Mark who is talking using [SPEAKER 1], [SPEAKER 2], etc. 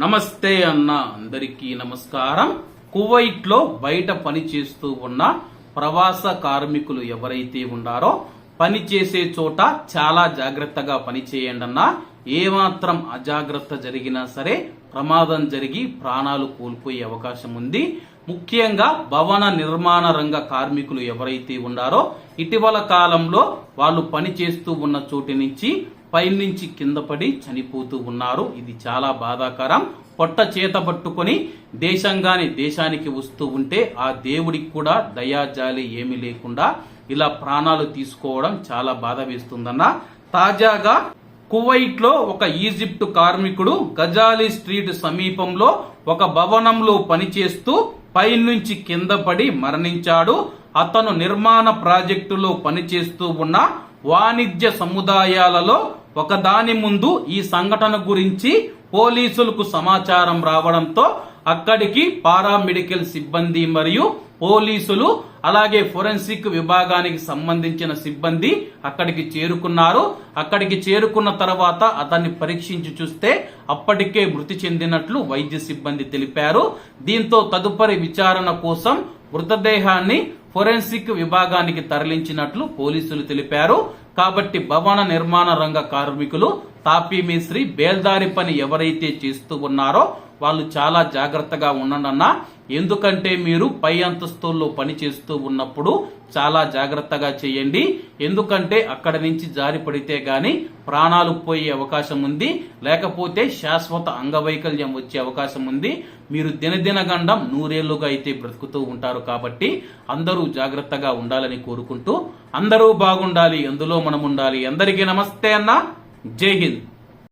[SPEAKER 1] నమస్తే అన్న అందరికీ నమస్కారం. కువైట్లో బయట పని చేస్తూ ఉన్న ప్రవాస కార్మికులు ఎవరైతే ఉన్నారో పని చేసే చోట చాలా జాగ్రత్తగా పనిచేయండి అన్న. ఏమాత్రం అజాగ్రత్త జరిగినా సరే ప్రమాదం జరిగి ప్రాణాలు కోల్పోయే అవకాశం ఉంది. ముఖ్యంగా భవన నిర్మాణ రంగ కార్మికులు ఎవరైతే ఉన్నారో ఇటీవల కాలంలో వాళ్ళు పని చేస్తూ ఉన్న చోటు నుంచి పైనుంచి కింద పడి చనిపోతూ ఉన్నారు. ఇది చాలా బాధాకరం. పొట్ట చేత పట్టుకొని దేశంగాని దేశానికి వస్తూ ఉంటే ఆ దేవుడికి కూడా దయాజాలి ఏమీ లేకుండా ఇలా ప్రాణాలు తీసుకోవడం చాలా బాధ వేస్తుందన్న. తాజాగా కువైట్లో ఒక ఈజిప్ట్ కార్మికుడు గజాలి స్ట్రీట్ సమీపంలో ఒక భవనంలో పనిచేస్తూ పైనుంచి కింద పడి మరణించాడు. అతను నిర్మాణ ప్రాజెక్టులో పనిచేస్తూ ఉన్న వాణిజ్య సముదాయాలలో ఒకదాని ముందు ఈ సంఘటన గురించి పోలీసులకు సమాచారం రావడంతో అక్కడికి పారామెడికల్ సిబ్బంది మరియు పోలీసులు అలాగే ఫోరెన్సిక్ విభాగానికి సంబంధించిన సిబ్బంది అక్కడికి చేరుకున్నారు. అక్కడికి చేరుకున్న తర్వాత అతన్ని పరీక్షించి చూస్తే అప్పటికే మృతి చెందినట్లు వైద్య సిబ్బంది తెలిపారు. దీంతో తదుపరి విచారణ కోసం మృతదేహాన్ని ఫోరెన్సిక్ విభాగానికి తరలించినట్లు పోలీసులు తెలిపారు. కాబట్టి భవన నిర్మాణ రంగ కార్మికులు తాపీ మిశ్రీ బేల్దారి పని ఎవరైతే చేస్తూ ఉన్నారో వాళ్ళు చాలా జాగ్రత్తగా ఉండండి ఎందుకంటే మీరు పై అంతస్తుల్లో పని చేస్తూ ఉన్నప్పుడు చాలా జాగ్రత్తగా చేయండి. ఎందుకంటే అక్కడ నుంచి జారి పడితే గాని ప్రాణాలు పోయే అవకాశం ఉంది. లేకపోతే శాశ్వత అంగవైకల్యం వచ్చే అవకాశం ఉంది. మీరు దినదిన గండం నూరేళ్ళుగా అయితే బ్రతుకుతూ ఉంటారు కాబట్టి అందరూ జాగ్రత్తగా ఉండాలని కోరుకుంటూ అందరూ బాగుండాలి అందులో మనం ఉండాలి అందరికీ నమస్తే అన్న. జై హింద్.